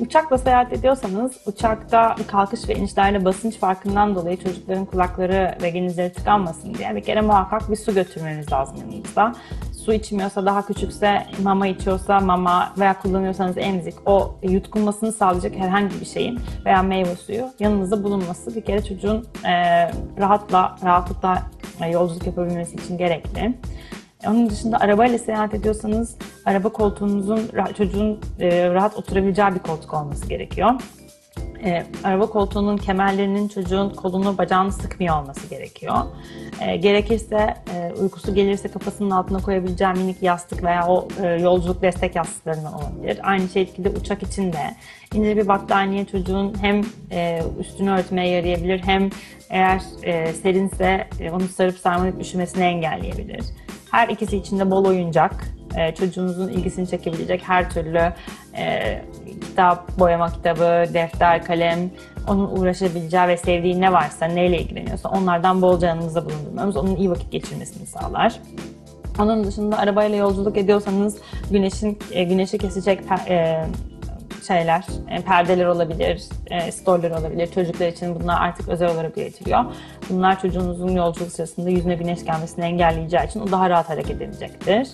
uçakla seyahat ediyorsanız uçakta kalkış ve inişlerle basınç farkından dolayı çocukların kulakları ve genizleri tıkanmasın diye bir kere muhakkak bir su götürmeniz lazım yanınızda. Su içmiyorsa daha küçükse mama içiyorsa mama veya kullanıyorsanız emzik o yutkunmasını sağlayacak herhangi bir şeyin veya meyve suyu yanınızda bulunması bir kere çocuğun e, rahatla rahatlıkla yolculuk yapabilmesi için gerekli. Onun dışında arabayla seyahat ediyorsanız araba koltuğunuzun çocuğun e, rahat oturabileceği bir koltuk olması gerekiyor. E, araba koltuğunun kemerlerinin çocuğun kolunu bacağını sıkmıyor olması gerekiyor. E, gerekirse e, uykusu gelirse kafasının altına koyabileceği minik yastık veya o e, yolculuk destek yastıklarından olabilir. Aynı şekilde uçak için de ince bir battaniye çocuğun hem e, üstünü örtmeye yarayabilir hem eğer e, serinse e, onu sarıp sarmalayıp üşümesini engelleyebilir. Her ikisi içinde bol oyuncak, e, çocuğunuzun ilgisini çekebilecek her türlü e, kitap, boyama kitabı, defter, kalem, onun uğraşabileceği ve sevdiği ne varsa, neyle ilgileniyorsa onlardan bolca yanınızda bulundurmamız onun iyi vakit geçirmesini sağlar. Onun dışında arabayla yolculuk ediyorsanız güneşin e, güneşi kesecek e, şeyler, e, perdeler olabilir, e, storlar olabilir. Çocuklar için bunlar artık özel olarak üretiliyor. Bunlar çocuğunuzun yolculuk sırasında yüzüne güneş gelmesini engelleyeceği için o daha rahat hareket edecektir.